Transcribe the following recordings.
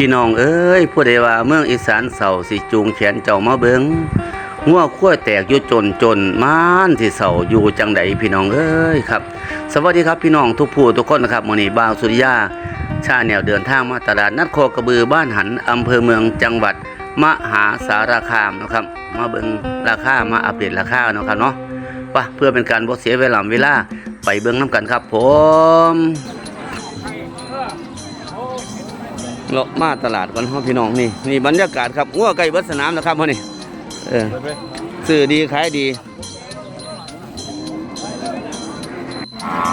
พี่น้องเอ้ยผู้ใดว่าเมืองอีสานเศร้าสิจูงแขนเจ้ามาเบิงงัวขั้วแตกอยู่จนจนมานที่เศร้าอยู่จังใดพี่น้องเอ้ยครับ สวัสดีครับพี่น้องทุกผู้ทุกคนนะครับมื้อนี้บาวสุริยา ชาแนวเดินทางมาตลาดนัดโคกระบือบ้านหันอำเภอเมืองจังหวัดมหาสารคามนะครับ มาเบิงราคามาอัปเดตราคาเนาะครับเนาะไปะเพื่อเป็นการบ่เสียเวลาเวลาไปเบิงน้ำกันครับ ผม เลาะมาตลาดก่อนพ่อพี่น้องนี่นี่บรรยากาศครับงัวไก่เบิดสนามนะครับพ่อนี่เออซื้อดีขายดี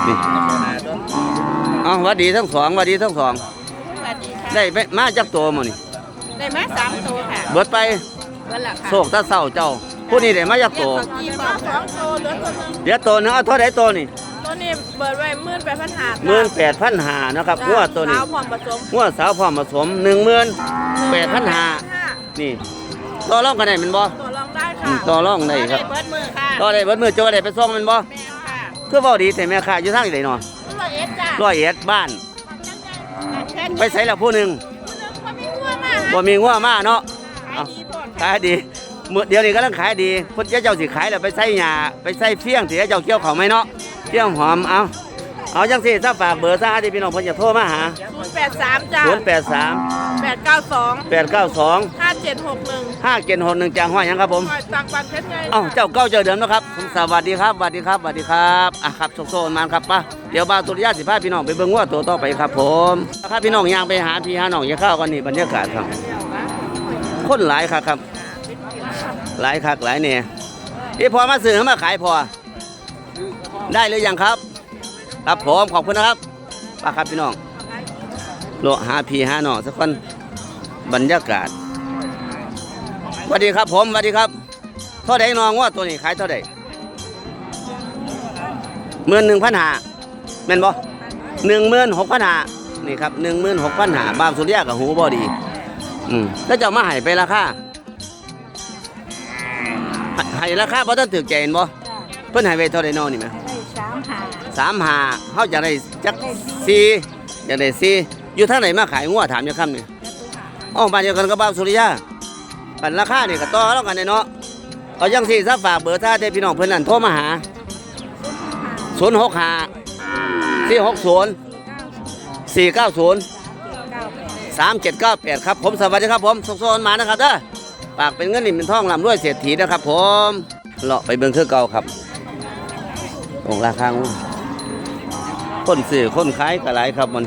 นี่เอาหวัดดีทั้งสองหวัดดีทั้งสองสวัสดีค่ะได้ไปมาจากตัวมานี่ได้มาสามตัวค่ะเบิดไปเบิดละค่ะโศกตาเศร้าเจ้าผู้นี้ได้มาจากตัวกี่บาทสองตัวเหลือตัวหนึงเดี๋ยวตัวหนึงเอาเท่าไหร่ตัวนี่ ตัวนี้เบิดไว้หมื่นแปดพันหาหมื่นแปดพันหานะครับงัวตัวนี้สาวผ่อนผสมงัวสาวพร้อมผสมหนึ่งหมื่นแปดพันหานี่ต่อรองกันได้แมันบ่ตัวรองได้อืค่ะมต่อรองได้ครับเบิดมือค่ะต่อได้เบิดมือโจได้ไปส่งแมันบ่แม่ค่ะคือเว้าดีแต่แม่ค้าอยู่ทางไหนเนาะร้อยเอ็ดจ้าร้อยเอ็ดบ้านแค่นี้ไปใส่ละผู้หนึ่งก็ไม่กลัวมากบ่มีงัวมาเนาะขายดีพอดขายดีมื้อเดี๋ยวนี้กำลังขายดีเพิ่นเจ้าสิขายแล้วไปใส่หญ้าไปใส่เฟี้ยงสิให้เจ้าเกี่ยวเขาวไหมเนาะ เฟี้ยงหอมเอาเอาจังซี่ถ้าฝากเบอร์ซะที่พี่น้องเพิ่นจะโทรมาหาศูนย์แปดสามจ้า083แปดเก้าสอง892ห้าเจ็ดหกหนึ่ง5761จังห้อยหยังครับผม คอยตักบัตรเพชรไง เอ้าเจ้าเก้าเจ้าเดิมนะครับ สวัสดีครับสวัสดีครับสวัสดีครับอะครับโซโซนมาครับป่ะเดี๋ยวบ้าวตุลยาสิพาพี่น้องไปเบิ่งว่าตัวต่อไปครับผมครับพี่น้องย่างไปหาพี่หาน้องอย่าเข้ากันนี่บรรยากาศครับ คนหลายครับครับ หลายคักหลายเนี่ยนี่พอมาซื้อมาขายพอ ได้หรือยังครับ ครับผมขอบคุณนะครับป้าครับพี่น้องโลหาพีหาน้องสักคนบรรยากาศสวัสดีครับผมสวัสดีครับเท่าใดน้องว่าตัวนี้ขายเท่าใดหมื่นหนึ่งพันหาแม่นบ่หนึ่งหมื่นหกพันหานี่ครับหนึ่งหมื่นหกพันหาบามสุริยะกับหูบ่ดี อืมแล้วจะเอามาให้ไปราคาห้ให้ราคาบ่ต้องถือใจเห็นบ่เพิ่นให้ไว้เท่าใดน้องนี่แหม สามหาเฮาจะได้จักสี่อยากได้สี่อยู่ทางไหนมาขายงัวถามจังคำนี่อ้อบ้านเดียวกันกับบ้านสุริยาปันราคานี่ก็ต่อแล้วกันเนาะเอาจังสี่ซะฝากเบอร์ถ้าได้พี่น้องเพื่อนนั่นโทรมาหา0 6 5 4 6 0 4 9 0 3 7 9 8ครับผมสวัสดีครับผมสุขสนมานะครับเด้อฝากเป็นเงินนี่เป็นทองลำรวยเศรษฐีนะครับผมเลาะไปเบิ่งคือเก่าครับตรงราคางู คนซื้อคนขายก็หลายครับมัน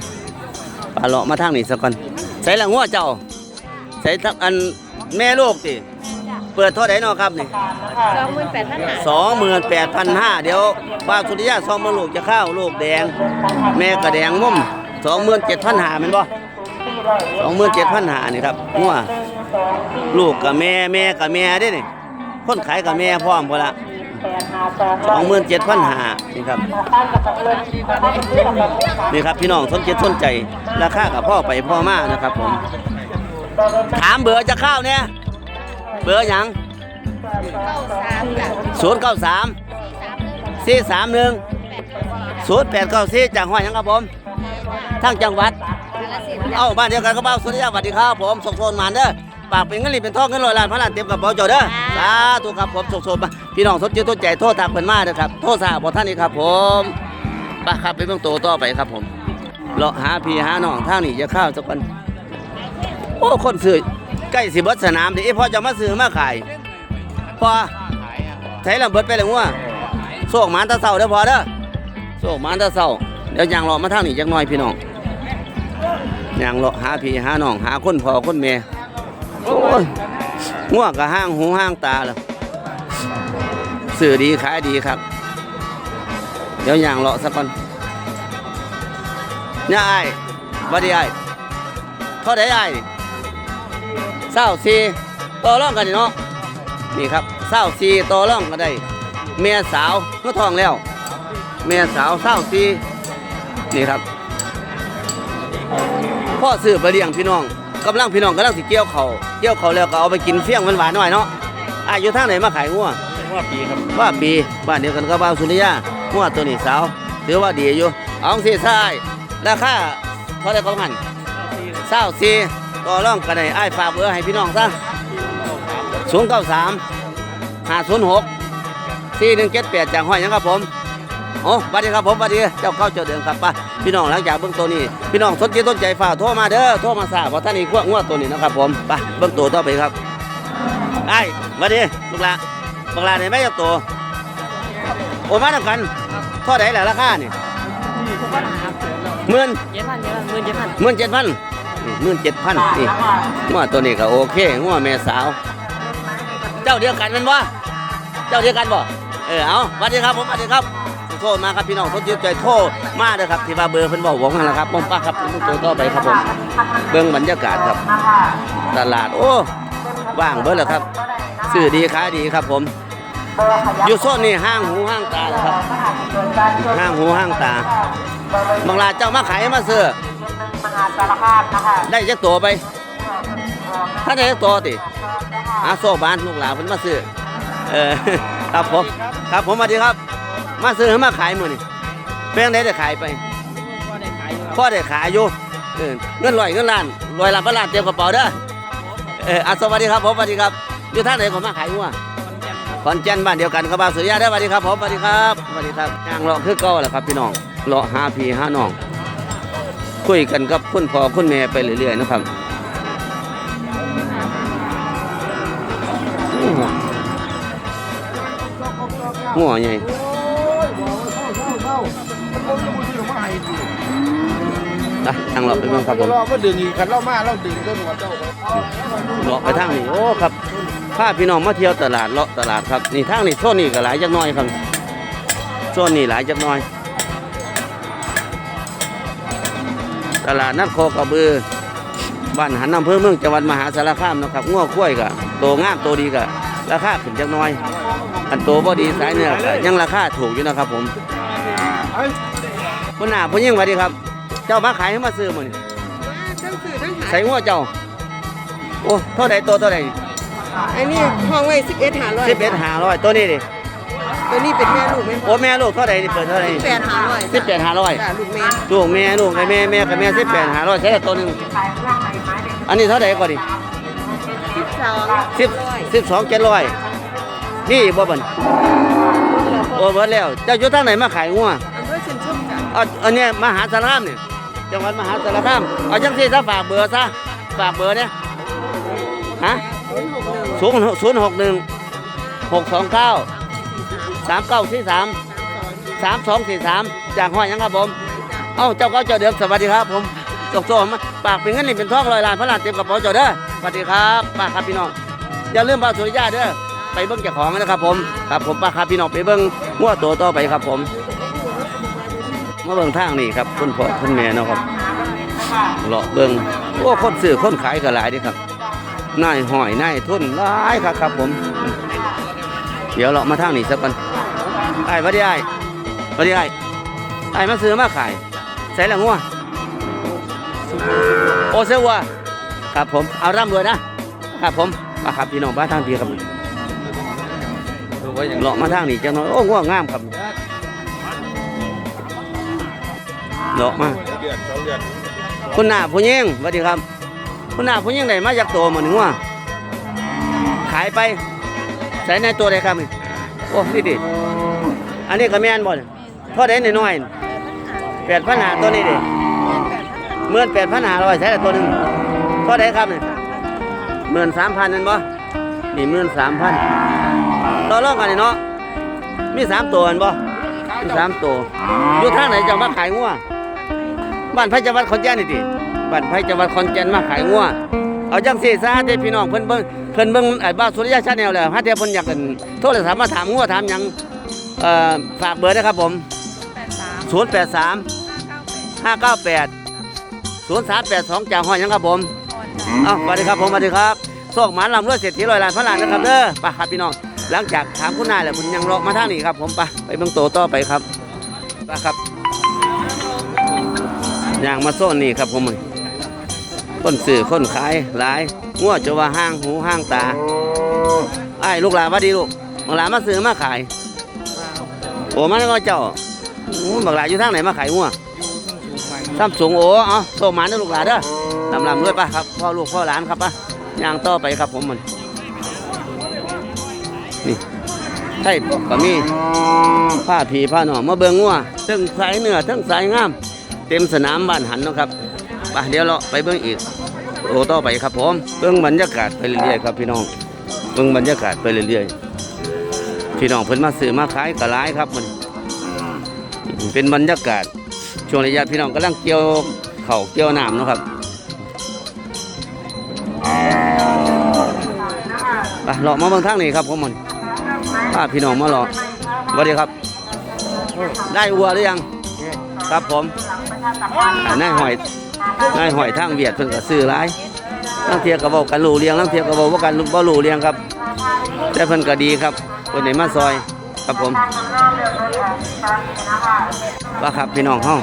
ปลาเลาะมาทางนี้สักก่อนใส่ละงัวเจ้า ใส่ทักอันแม่ลูกติเปิดเท่าไหร่เนาะครับนี่สองหมื่นแปดพันหาสองหมื่นแปดพันห้าเดี๋ยวป้าสุริยะสองหมื่นลูกจะเข้าลูกแดง แม่กระแดงมุมสองหมื่นเจ็ดพันห้าเป็นบ่สองหมื่นเจ็ดพันห้านี่ครับงัวลูกกับแม่แม่กับแม่เด้นี่คนขายกับแม่พร้อมพอละ สองหมื่นเจ็ดพันห้านี่ครับ นี่ครับพี่น้องสนใจสนใจ ราคากับพ่อไปพ่อมานะครับผม ถามเบอร์จะเข้าเนี่ย เบอร์หยังสามจ้ะศูนย์เก้าสามสี่สามหนึ่งศูนย์แปดเก้าสี่จากห้อยหยังครับผมทั้งจังหวัด เอ้าบ้านเดียวกันก็บ้านสุริยะสวัสดีครับผมส่งโซนมาเด้อปากเป็นเงินหลีเป็นทองเงินลอยล้านพันล้านเต็มกระเป๋าเจ้าเด้อสาธุครับผมส่งโซนมา พี่น้องสนใจต้นใจโทษทางเพิ่นมาเด้อครับ โทษสาบท่านนี่ครับ ผมไปครับไปเบิ่งโตต่อไปครับผมเลาะหาพี่หาน้องทางนี้จะเข้าวสักคนโอ้คนซื้อใกล้สิเบิดสนามดิเอ้พอจะมาซื้อมาขายพอใช้ลำเบิดไปเลยงัวโศกหมานตาเศร้าเด้อพอเด้อโศกหมานตาเศร้าเดี๋ยวยางรอมาทางนี้จักหน่อยพี่น้องยางรอหาพี่หาน้องหาคนพ่อคนแม่โอ้ยงัวก็ห้างหูห้างตาแล้ว สื่อดีขายดีครับ เดี๋ยวยางรอสักก่อนเนี่ยไอ้บัดดีไอ้เท่าไดไอ้เศร้าสีต่อรองกันเนาะนี่ครับเศร้าซีต่อร่องก็ได้เมียสาวเมื่อทองแล้วเมียสาวเศร้าซีนี่ครับพ่อซื้อไปเลี้ยงพี่น้องกำลังพี่น้องกำลังสิเกี่ยวเขาเกี่ยวเขาแล้วก็เอาไปกินเฟี้ยงหวานๆหน่อยเนาะอายุทางไหนมาขายงัว ว่าปีครับว่าปีบ้านเดียวกันกับบ้านสุริยางัวตัวนี้สาวถือว่าดีอยู่เอาสิใช่ราคาเท่าไหรของหันเศร้าซีต่อรองกันได้อ้ายฝากเบอร์ให้พี่น้องซะศูนย์เก้าสามห้าศูนย์หกสี่หนึ่งเจ็ดแปดจากห้อยหยังครับผมโอ้สวัสดีครับผมสวัสดีเจ้าเข้าเจ้าเดิมครับไป้าพี่น้องหลังจากเบื้องตัวนี้ พี่น้องสนใจต้นใจฝ่ากโทรมาเด้อโทรมาทราบว่าท่านนี้ขั้วงวดตัวนี้นะครับผมไปเบื้องตัวต่อไปครับไอ้สวัสดีลูกหลาน บักหลานเนี่ยไม่ยกตัวโอ้มาทำกันเท่าไหร่ล่ะราคานี่หมื่นเจ็ดพันเจ็ดพันหมื่นเจ็ดพันหมื่นเจ็ดพันหมื่นเจ็ดพันนี่งัวตัวนี้ก็โอเคงัวแม่สาว เจ้าเดียวกันแมันบ่เจ้าเดียวกันบ่เออเอาสวัสดีครับผมสวัสดีครับโทษมาครับพี่น้องทนยืใจโทษมาเด้อครับที่ว่าเบอร์เพิ่นบอกผมนั่นแหละครับผมป้าครับผมตัวต่อไปครับผมเบิ่งบรรยากาศครับตลาดโอ้ว่างเบิดแล้วครับซื้อดีขายดีครับผม อยู่โซนนี้ห้างหูห้างตาแล้วครับ ห้างหูห้างตาบางลาเจ้ามาขายมาซื้อได้จักตัวไป ถ้าได้จักตัวติหาโซ่บานลูกหลานเพิ่นมาซื้อเออครับผมครับผมสวัสดีครับ มาซื้อให้มาขายมื้อนี่เป็นจังไดได้ขายไปพ่อได้ขายอยู่เออเงินร้อยเงินล้านร้อยล้านพันล้านเต็มกระเป๋าเด้อเอออะสวัสดีครับผมสวัสดีครับอยู่ทางไหนผมมาขายงัว ขอนแก่นบ้านเดียวกันครับบ้านสุริยะได้อสวัสดีครับผมสวัสดีครับสวัสดีครับย่างเลาะคือเก่าแหละครับพี่น้องเลาะหาพี่หาน้อง คุยกันกับคุณพ่อคุณแม่ไปเรื่อยๆนะครับหัวใหญ่อะทางเลาะไปเบิ่งครับผมเราก็ดึงอีกคันเรามาเราดึงก็หัวเจ้าไปเลาะไปทางนี้โอ้ครับ พาพี่น้องมาเที่ยวตลาดเลาะตลาดครับนี่ทางนี้โซนนี้ก็หลายจักหน้อยครับโซนนี้หลายจักหน้อย ตลาดนัดโคกระบือบ้านหันอำเภอเมืองจังหวัดมหาสารคามเนาะครับง้อคุ้ยกะโตงามโตดีกะราคาขึ้นจักหน้อย อันโตบ่ดีสายเนื้อก็ยังราคาถูกอยู่นะครับผมคนหน้าผู้ยิ่งสวัสดีครับ เจ้ามาขายให้มาซื้อมื้อนี้ทั้งสื่อทั้งขายใส่ง้อเจ้า โอ้เท่าใดโตเท่าใด อันนี้ห้องไว้สิบเอ็ดหาร้อยสิบเอ็ดห้าร้อยตัวนี้ดิตัวนี้เป็นแม่ลูกไหมโอ้แม่ลูกเท่าใดนี่เปิดเท่าใดแปดหาร้อยสิบแปดห้าร้อยจ้ะลูกแม่ลูกแม่ลูกไอ้แม่แม่กับแม่สิบแปดห้าร้อยใช้ได้ตัวหนึ่งอันนี้เท่าใดก่อนดิสิบสองสิบสิบสองเจ็ดร้อยนี่บ่เบิ่นโอ้เบิดแล้วเจ้าอยู่ทางไหนมาขายงัวอำเภอเชียงชุ่มจ้ะเอาอันเนี้ยมหาสารคามเนี่ยจังหวัดมหาสารคามเอาจังซี่ถ้าฝากเบอร์ซะฝากเบอร์เนี่ยฮะ ศูนย์หกหนึ่งศูนย์ศูนย์หกหนึ่งหกสองเก้าสามเก้าสี่สามสามสองสี่สามจากห้อยหยังครับผม เอ้าเจ้าก็เจ้าเดิมสวัสดีครับผมจกโซ่มาปากเป็นเงินนี่เป็นทองลอยล้านพระล้านเต็มกระเป๋าเจ้าเด้อสวัสดีครับป้าครับพี่น้องอย่าลืมป้าสุริยาเด้อไปเบิ้งเจ้าของนะครับผมครับผมป้าครับพี่น้องไปเบิ้งงัวตัวต่อไปครับผมมาเบิ้งทางนี่ครับคุณพ่อคุณแม่เนาะครับเลาะเบิ้งโอ้คนซื้อคนขายก็หลายเดีครับ นายหอยนายทุ่นหลายครับครับผม เดี๋ยวเรามาทางนี้สักกันไอ้สวัสดีไอ้สวัสดีไอ้ไอ้มาซื้อมาขายใส่ละงัวโอเซวัวครับผมเอาร่ำรวยนะครับผมมาครับพี่น้องบ้านทางพี่ครับเลาะมาทางนี้จังน้อยโอ้งัวงามครับเลาะมาเดือนสองเดือนคุณหน้าผู้ยิ่งสวัสดีครับ คุณหน้าผู้ยิ่งไหนมาจากตัวหมือนงัวขายไปใส่ในตัวใดครับนี่โอ้นี่ดิอันนี้ก็แม่นบ่เนี่ยเท่าไดน้อยแปดพันหาตัวนี้ดิเมื่อแปดพันหาร้อยใช้แต่ตัวหนึ่งเท่าได้ครับนี่หมื่นสามพันนั่นบ่นี่หมื่นสามพันต่อรองกันนี่เนาะมีสามตัวนั่นบ่มีสามตัวอยู่ทางไหนจะมาขายงัวบ้านไผจังหวัดขอนแก่นนี่ติ บ้านไผจังหวัดขอนแก่นมาขายงัวเอาจังสี่ซะเด้พี่น้องเพิ่นเบิ่งเพิ่นเบิ่งไอ้บ้านสุริยะชาแนลแล้วฮะเดี๋ยวเพิ่นอยากกันโทรศัพท์มาถามงัวถามหยังเอ่อฝากเบอร์นะครับผมแปดสาม083 598 0382จากห้อยหยังครับผมอ่อนจ้ะเอ้าสวัสดีครับผมสวัสดีครับโชคหมานลำรวยเศรษฐีร้อยล้านพันล้านนะครับเด้อไปครับพี่น้องหลังจากถามคุณนายแล้วคุณยังรอมาทางนี้ครับผมไปไปเบิ่งโตต่อไปครับไปครับย่างมาโซนนี่ครับผม คนซื้อคนขายหลายงัวจะว่าห้างหูห้างตาไอ้ลูกหลานวัดดีลูกบักหลานมาซื้อมาขายโอ้มันก็เจ้าบักหลานอยู่ทางไหนมาขายงัวซ้ำสูงโอ้เอาโชคหมานเด้อลูกหลานเด้อลำลำด้วยป่ะครับพ่อลูกพ่อหลานครับป่ะย่างต่อไปครับผมมันนี่ไทยก็มีผ้าผีผ้าหนอมมาเบิงงัวทั้งสายเนื้อทั้งสายงาม เต็มสนามบ้านหันนะครับไปเดี๋ยวเราไปเบิ่งอีก โอ้ต่อไปครับผมเบิ่งบรรยากาศไปเรื่อยๆครับพี่น้องเบิ่งบรรยากาศไปเรื่อยๆพี่น้องเพิ่นมาซื้อมาขายก็หลายครับมันเป็นบรรยากาศช่วงระยะพี่น้องกำลังเกี่ยวเข่าเกี่ยวน้ำนะครับไปเลาะมาบิ่งทางนี้ครับผมมันพาพี่น้องมาเลาะสวัสดีครับ ได้วัวหรือยัง ครับผมอ่านายหอย นายหอยทางเวียดเพิ่นก็ซื้อหลายลังเทียก็เว้ากันรู้เรียงลังเทียก็เว้าบ่กันบ่รู้เรียงครับ แต่เพิ่นก็ดีครับเพิ่นได้มาซอยครับผมว่าครับพี่น้องเฮา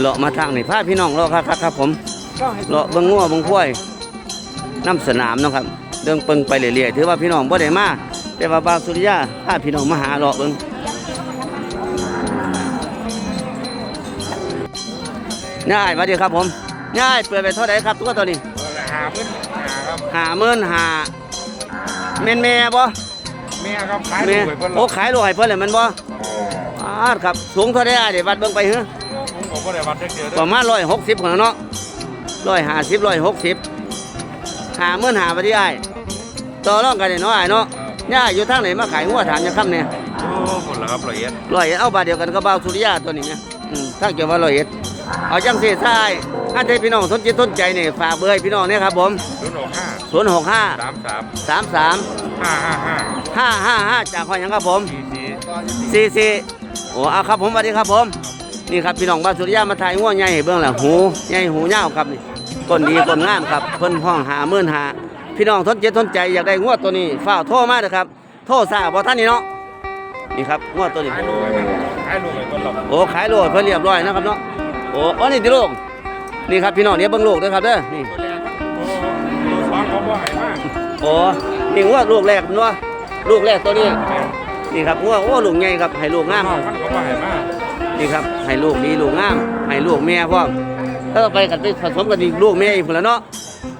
เลาะมาทางนี่พาพี่น้องเลาะครับครับครับผมเลาะเบิ่งงัวเบิ่งควายน้ำสนามนะครับเดินเปิงไปเรื่อยๆถือว่าพี่น้องบ่ได้มาแต่ว่าบาวสุริยาพาพี่น้องมาหาเลาะเบิ่ง ง่ายมาดีครับผมง่ายเปิดไปเท่าไหร่ครับตัวตัวนี้หาเพิ่นหาครับหาหมื่นหาแม่นแม่บ่แม่ครับขายแม่ลูกไว้เพิ่นหรโอ้อกขายโลให้เพิ่นเลยแมันบ่อาดครับสูงเท่าไหร่เดี๋ยววัดเบิ่งไปเฮ้อผมบอกว่าได้วัดได้เจอประมาณร้อยหกสิบคนเนาะร้อยห้าสิบร้อยหกสิบหาหมื่นหาไปที่ไอ้ายต่อรองกันเนาะไอ้ายเนาะย่าอยู่ทางไหนมาขายหัวถามจะค่ำเนี่ยโอ้หมดแล้วครับละเอียดร้อยเอ็ดเอาบาทเดียวกันก็บ่าวสุริยาตัวนี้เนี่ยอืมถ้าเกี่ยวว่าร้อยเอ็ด เอาจังสีใช่ถ้าใจพี่น้องสนใจสนใจนี่ฝากเบอร์ให้พี่น้องเนี่ยครับผมศูนย์หกห้าศูนย์หกห้าสามสามสามสามห้าห้าห้าห้าห้าห้าจากหอยหยังครับผม สี่สี่สี่สี่โอ้เอาครับผมสวัสดีครับผม นี่ครับพี่น้องบ้านสุริยามาถ่ายง่วงใหญ่ให้เบื้องแหละหูใหญ่หูยาวครับนี่ต้นดีต้นงามครับเพิ่นห้องหาหมื่นหาพี่น้องสนใจสนใจอยากได้งวดตัวนี้ฝ้าวโทรมาเด้อครับโทรซาบ่ท่านนี่เนาะนี่ครับงวดตัวนี้ขายลูกไว้เพิ่นขายลูกไว้เพิ่นหรอกโอ้ขายโลดเพิ่นเรียบร้อยนะครับเนาะ โอ้อ๋อนี่ติลูกนี่ครับพี่น้องเดี๋ยเบิ่งลูกด้อครับเด้อนี่ตัวแรกครับโอ้ตัวสองเขาบ่ให้มากโอ้นี่งวดลูกแรกเนาะลูกแรกตัวนี้นี่ครับงวดโอ้ลูกใหญ่ครับให้ลูกงามพ่อพันเขาบ่ให้มากนี่ครับให้ลูกดีลูกงามให้ลูกแม่พร้อมถ้าไปกันไปผสมกันอีกลูกแม่อีกคนละเนาะ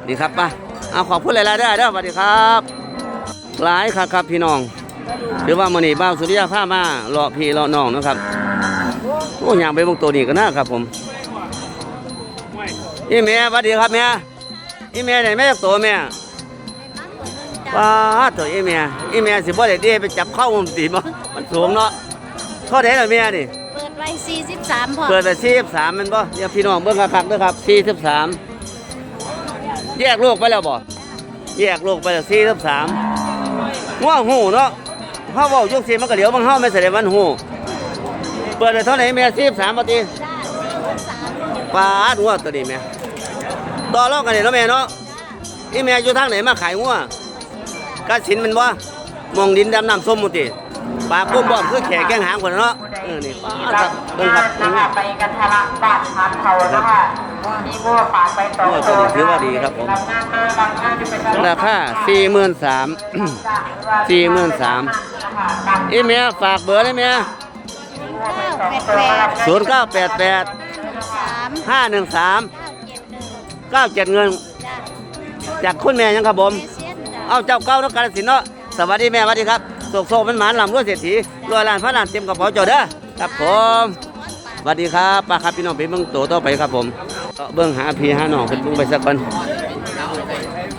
นี่ครับป่ะเอาขอบคุณหลายๆเด้อเด้อสวัสดีครับหลายครับครับพี่น้องถือว่ามื้อนี้บ้าวสุริยาพามาเลาะพี่เลาะน้องนะครับ อ้ยางไปเบงตัวนี้ก็น่าครับผมอีแม่สวัสดีครับแม่อีแม่ไหนแม่จักตัวแม่ป้าดตัวอีแม่อีแม่สิบ่ได้เด้ไปจับเข้ามันสิบ่มันสูงเนาะเท่าไหร่ล่ะแม่นี่เปิดไว้43พอเปิดไปสี่สิบสามมันบ่เดี๋ยวพี่น้องเบิ่งคักๆด้วยครับสี่สิบสามแยกลูกไปแล้วบ่แยกลูกไปแล้วสี่สิบสามง่วงหูเนาะเฮาเว้ายุคสิมันก็เดี๋ยวบางเฮาไม่แสดงวันหู เปิดไปเท่าไหร่แม่สี่สิบสามปฏิปาดงัวตัวนี้แม่ต่อรองกันนี่เนาะแม่เนาะอีแม่อยู่ทางไหนมาขายงัวกาสินแมันบ่มองดินดำน้ำส้มหมดติปากกุ้มบ่อมคือแขกแกงหางคนเนาะเออนี่ปาดครับเบิ่งครับเบิ่งนะคะไปกันทะละบ้านพันเขานะคะมีบัวฝากไปต่อโอ้ตัวนี้ถือว่าดีครับผมรับงานมาบางงานที่เป็นราคาสี่หมื่นสามสี่หมื่นสามอีเมียฝากเบอร์ได้ เมีย988ศูนย์เก้าแปดแปด3ห้าหนึ่งสาม971เก้าเจ็ดเงินจ้ะจากคุณแม่ยังครับผมเซียนจ้ะ เอาเจ้าเก้าต้องการสินเนาะสวัสดีแม่สวัสดีครับโศกโศกมันหมานลำรวยเศรษฐีรวยล้านพระล้านเต็มกระเป๋าเจ้าเด้อครับผมสวัสดีครับป้าครับพี่น้องไปเบิ่งโตต่อไปครับผมก็เบิ่งหาพี่หาน้องเพิ่นเบิ่งไปสักก่อน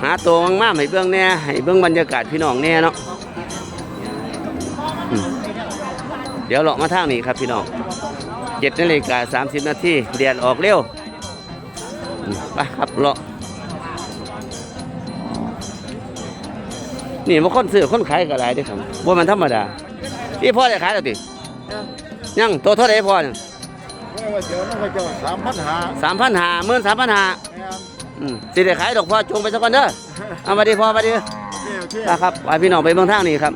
หาโตมากๆให้เบิ่งแน่ให้เบิ่งบรรยากาศพี่น้องแน่เนาะ ดี๋ยวเลาะมาทางนี้ครับพี่น้องเจ็ดนาฬิกาสามสิบนาทีแดดออกเร็วอืมไปครับเลาะนี่มันคนซื้อคนขายก็หลายเด้อครับว่ามันธรรมดาพี่พ่อได้ขายแล้วติยังตัวเท่าไหร่พ่อเนี่ยไม่ว่าเจอไม่ว่าเจอสามพันหาสามพันหาหมื่นสามพันหาแม่นอืมสิได้ขายดอกพ่อจงไปสักวันเด้อเอามาดีพ่อมาดีโอเคโอเคนะครับไปพี่น้องไปเมืองทางนี้ครับ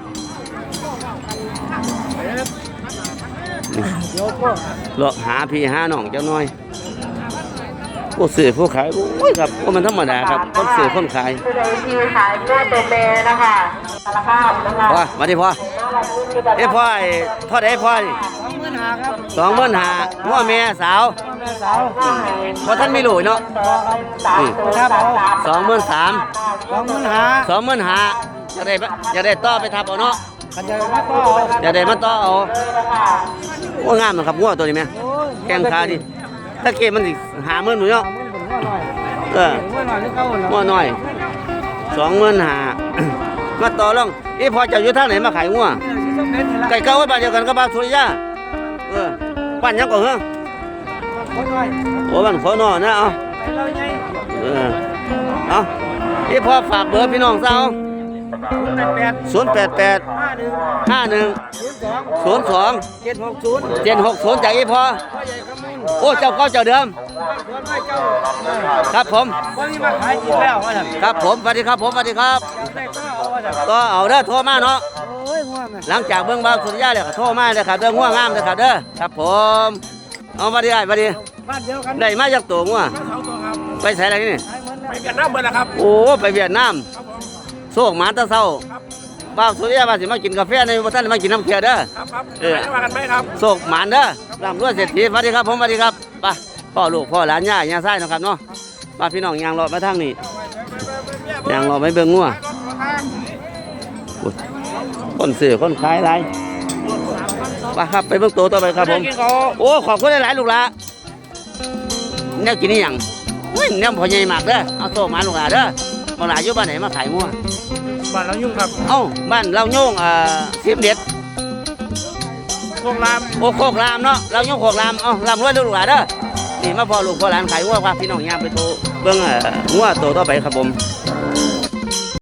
เดี๋ยวก็เลาะหาพี่หาน้องเจ้าน้อยผู้ซื้อผู้ขายโอ้ยครับว่ามันธรรมดาครับคนซื้อคนขายผู้ใดที่ขายเลือดเบๆนะคะสารภาพนะคะพ่อมาดีพ่อเอ้ยพ่อไอ้เท่าไหร่พ่อนี่สองหมื่นหาพ่อแม่สาวแม่สาวเพราะท่านไม่รู้เนาะนี่ครับเอาสองหมื่นสามสองหมื่นหาสองหมื่นหาอยากได้ปะอยากได้ต่อไปทับเอาเนาะ ขันจะมาต่อเอาอยากได้มาต่อเอาว่างามนะครับงัวตัวนี้ไหมโอ้ยแข้งขาดิถ้าเกมมันสิหาหมื่นหนูเนาะสามหมื่นหนึ่งว่าหน่อยเออ งัวน้อยสองหมื่นหา มาต่อรองอีพอเจะอยู่ทางไหนมาขายงัวไก่เก้าไว้บ้านเดียวกันกับบ้านสุริยาเออบ้านหยังก่อนเหรอคนหน่อยโอ้บ้านขอนอนะเอาไปเราไงเออเอาอีพอฝากเบอร์พี่น้องเศร้าศูนย์ แปดแปดศูนย์แปดแปดห้าหนึ่งห้าหนึ่งศูนย์สองศูนย์สองเจ็ดหกศูนย์เจ็ดหกศูนย์จากอีพอพ่อใหญ่ขมูลโอ้เจ้าเก้าเจ้าเดิมสวนไม้เจ้าครับผม วันนี้มาขายกินแล้วว่าสั่นครับผมสวัสดีครับผมสวัสดีครับได้ก็เอาว่าสั่นก็เอาเด้อโทรมาเนาะ โอ้ยหัวแม่หลังจากเบื้องบ้านสุริยะเลยก็โทรมาเลยครับเด้อง่วงงามเลยครับเด้อครับผม เอามาดีไอ้มาดีบ้านเดียวกันได้มาจากตัวง่วงสองตัวครับไปใส่อะไรนี่ขายเหมือนไปกันน้ำเบิดแล้วครับ โอ้ไปเวียดนาม โชคหมาตะเศร้าบ้านสุริยะบ้านสิมากินกาแฟในบ้านท่านมากินน้ำเขียวเด้อ ครับครับเออไปมากันไหมครับ โชคหมานเด้อร่ำรวยเศรษฐีสวัสดีครับผมสวัสดีครับไปพ่อลูกพ่อหลานย่าย่าไส้นาะครับเนาะมาพี่น้องยางรอมาทางนี้ยางรอไม่เบิ่งง่วงโอ้ยคนซื้อคนขายอะไรไปครับไปเบิ่งตัวต่อไปครับผมกินเขาโอ้ขอบคุณหลายๆลูกหละแนวกินนี่ยังเฮ้ยแนวพอใหญ่มากเด้อเอาโซ่มาลูกหลาเด้อลูกหลาอยู่บ้านไหนมาขายมั่ว บ้านเรายุ่งครับเอ้าบ้านเราโยงอ่าสิบเด็ดโคงรามโอ้โคกรามเนาะเราโยงโคกรามเอ้าลำรวยเด้อลูกหลาเด้อนี่มาพอลูกพอหลานขายวัวครับพี่น้องย่างไปโทรเบิ่งเอ่องัวโตต่อไปครับผม